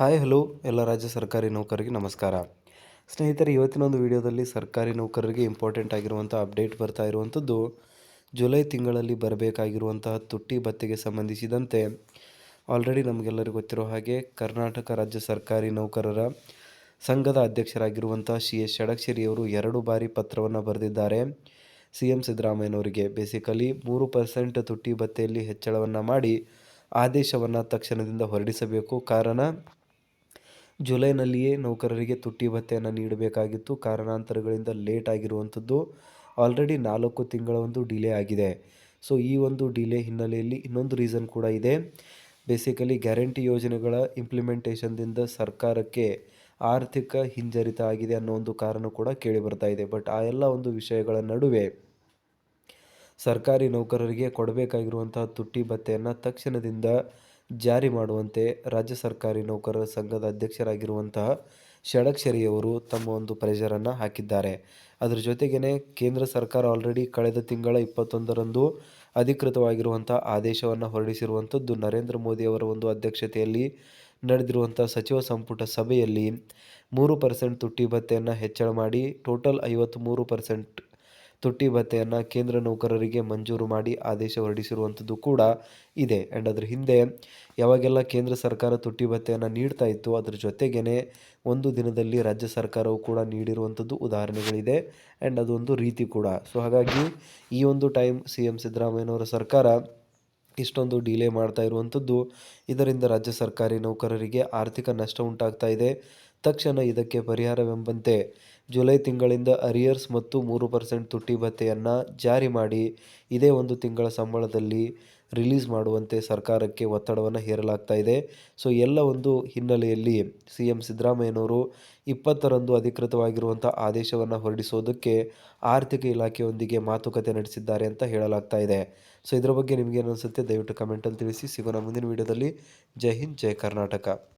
Hi, hello. ಎಲ್ಲ ರಾಜ್ಯ ಸರ್ಕಾರಿ ನೌಕರರಿಗೆ ನಮಸ್ಕಾರ. ಸ್ನೇಹಿತರೆ, ಇವತ್ತಿನ ಒಂದು ವಿಡಿಯೋದಲ್ಲಿ ಸರ್ಕಾರಿ ನೌಕರರಿಗೆ ಇಂಪಾರ್ಟೆಂಟ್ ಆಗಿರುವಂಥ ಅಪ್ಡೇಟ್ ಬರ್ತಾ ಇರುವಂಥದ್ದು, ಜುಲೈ ತಿಂಗಳಲ್ಲಿ ಬರಬೇಕಾಗಿರುವಂತಹ ತುಟ್ಟಿ ಭತ್ತೆಗೆ ಸಂಬಂಧಿಸಿದಂತೆ. ಆಲ್ರೆಡಿ ನಮಗೆಲ್ಲರಿಗೂ ಗೊತ್ತಿರೋ ಹಾಗೆ, ಕರ್ನಾಟಕ ರಾಜ್ಯ ಸರ್ಕಾರಿ ನೌಕರರ ಸಂಘದ ಅಧ್ಯಕ್ಷರಾಗಿರುವಂಥ ಸಿ ಎಸ್ ಷಡಕ್ಷರಿಯವರು ಎರಡು ಬಾರಿ ಪತ್ರವನ್ನು ಬರೆದಿದ್ದಾರೆ. ಸಿ ಎಂ ಸಿದ್ದರಾಮಯ್ಯನವರಿಗೆ. ಬೇಸಿಕಲಿ ಮೂರು ಪರ್ಸೆಂಟ್ ತುಟ್ಟಿ ಭತ್ತೆಯಲ್ಲಿ ಹೆಚ್ಚಳವನ್ನು ಮಾಡಿ ಆದೇಶವನ್ನು ತಕ್ಷಣದಿಂದ ಹೊರಡಿಸಬೇಕು. ಕಾರಣ ಜುಲೈನಲ್ಲಿಯೇ ನೌಕರರಿಗೆ ತುಟ್ಟಿ ಭತ್ಯೆಯನ್ನು ನೀಡಬೇಕಾಗಿತ್ತು. ಕಾರಣಾಂತರಗಳಿಂದ ಲೇಟ್ ಆಗಿರುವಂಥದ್ದು. ಆಲ್ರೆಡಿ ನಾಲ್ಕು ತಿಂಗಳ ಒಂದು ಡಿಲೇ ಆಗಿದೆ. ಸೊ, ಈ ಒಂದು ಡಿಲೇ ಹಿನ್ನೆಲೆಯಲ್ಲಿ ಇನ್ನೊಂದು ರೀಸನ್ ಕೂಡ ಇದೆ. ಬೇಸಿಕಲಿ ಗ್ಯಾರಂಟಿ ಯೋಜನೆಗಳ ಇಂಪ್ಲಿಮೆಂಟೇಷನ್ದಿಂದ ಸರ್ಕಾರಕ್ಕೆ ಆರ್ಥಿಕ ಹಿಂಜರಿತ ಆಗಿದೆ ಅನ್ನೋ ಒಂದು ಕಾರಣ ಕೂಡ ಕೇಳಿ ಬರ್ತಾ ಇದೆ. ಬಟ್ ಆ ಎಲ್ಲ ಒಂದು ವಿಷಯಗಳ ನಡುವೆ ಸರ್ಕಾರಿ ನೌಕರರಿಗೆ ಕೊಡಬೇಕಾಗಿರುವಂತಹ ತುಟ್ಟಿ ಭತ್ಯೆಯನ್ನು ತಕ್ಷಣದಿಂದ ಜಾರಿ ಮಾಡುವಂತೆ ರಾಜ್ಯ ಸರ್ಕಾರಿ ನೌಕರರ ಸಂಘದ ಅಧ್ಯಕ್ಷರಾಗಿರುವಂತಹ ಷಡಕ್ಷರಿಯವರು ತಮ್ಮ ಒಂದು ಪ್ರೆಷರನ್ನು ಹಾಕಿದ್ದಾರೆ. ಅದರ ಜೊತೆಗೇ ಕೇಂದ್ರ ಸರ್ಕಾರ ಆಲ್ರೆಡಿ ಕಳೆದ ತಿಂಗಳ ಇಪ್ಪತ್ತೊಂದರಂದು ಅಧಿಕೃತವಾಗಿರುವಂಥ ಆದೇಶವನ್ನು ಹೊರಡಿಸಿರುವಂಥದ್ದು ನರೇಂದ್ರ ಮೋದಿ ಅವರ ಒಂದು ಅಧ್ಯಕ್ಷತೆಯಲ್ಲಿ ನಡೆದಿರುವಂಥ ಸಚಿವ ಸಂಪುಟ ಸಭೆಯಲ್ಲಿ ಮೂರು ಪರ್ಸೆಂಟ್ ತುಟ್ಟಿ ಭತ್ಯೆಯನ್ನು ಹೆಚ್ಚಳ ಮಾಡಿ ಟೋಟಲ್ ಐವತ್ತ್ಮೂರು ಪರ್ಸೆಂಟ್ ತುಟ್ಟಿ ಭತ್ಯೆಯನ್ನು ಕೇಂದ್ರ ನೌಕರರಿಗೆ ಮಂಜೂರು ಮಾಡಿ ಆದೇಶ ಹೊರಡಿಸಿರುವಂಥದ್ದು ಕೂಡ ಇದೆ. ಆ್ಯಂಡ್ ಅದ್ರ ಹಿಂದೆ, ಯಾವಾಗೆಲ್ಲ ಕೇಂದ್ರ ಸರ್ಕಾರ ತುಟ್ಟಿ ಭತ್ಯೆಯನ್ನು ನೀಡ್ತಾ ಇತ್ತು ಅದ್ರ ಜೊತೆಗೇ ಒಂದು ದಿನದಲ್ಲಿ ರಾಜ್ಯ ಸರ್ಕಾರವು ಕೂಡ ನೀಡಿರುವಂಥದ್ದು ಉದಾಹರಣೆಗಳಿದೆ. ಆ್ಯಂಡ್ ಅದೊಂದು ರೀತಿ ಕೂಡ. ಸೊ ಹಾಗಾಗಿ ಈ ಒಂದು ಟೈಮ್ ಸಿ ಎಂ ಸಿದ್ದರಾಮಯ್ಯನವರ ಸರ್ಕಾರ ಇಷ್ಟೊಂದು ಡಿಲೇ ಮಾಡ್ತಾ ಇರುವಂಥದ್ದು ಇದರಿಂದ ರಾಜ್ಯ ಸರ್ಕಾರಿ ನೌಕರರಿಗೆ ಆರ್ಥಿಕ ನಷ್ಟ ಉಂಟಾಗ್ತಾ ಇದೆ. ತಕ್ಷಣ ಇದಕ್ಕೆ ಪರಿಹಾರವೆಂಬಂತೆ ಜುಲೈ ತಿಂಗಳಿಂದ ಅರಿಯರ್ಸ್ ಮತ್ತು ಮೂರು ಪರ್ಸೆಂಟ್ ತುಟ್ಟಿ ಭತ್ಯೆಯನ್ನು ಜಾರಿ ಮಾಡಿ ಇದೇ ಒಂದು ತಿಂಗಳ ಸಂಬಳದಲ್ಲಿ ರಿಲೀಸ್ ಮಾಡುವಂತೆ ಸರ್ಕಾರಕ್ಕೆ ಒತ್ತಡವನ್ನು ಹೇರಲಾಗ್ತಾ ಇದೆ. ಸೊ, ಎಲ್ಲ ಒಂದು ಹಿನ್ನೆಲೆಯಲ್ಲಿ ಸಿ ಎಂ ಸಿದ್ದರಾಮಯ್ಯನವರು ಇಪ್ಪತ್ತರಂದು ಅಧಿಕೃತವಾಗಿರುವಂಥ ಆದೇಶವನ್ನು ಹೊರಡಿಸೋದಕ್ಕೆ ಆರ್ಥಿಕ ಇಲಾಖೆಯೊಂದಿಗೆ ಮಾತುಕತೆ ನಡೆಸಿದ್ದಾರೆ ಅಂತ ಹೇಳಲಾಗ್ತಾ ಇದೆ. ಸೊ, ಇದರ ಬಗ್ಗೆ ನಿಮಗೇನು ಅನಿಸುತ್ತೆ? ದಯವಿಟ್ಟು ಕಮೆಂಟಲ್ಲಿ ತಿಳಿಸಿ. ಸಿಗೋಣ ಮುಂದಿನ ವೀಡಿಯೋದಲ್ಲಿ ಜೈ ಹಿಂದ್, ಜೈ ಕರ್ನಾಟಕ.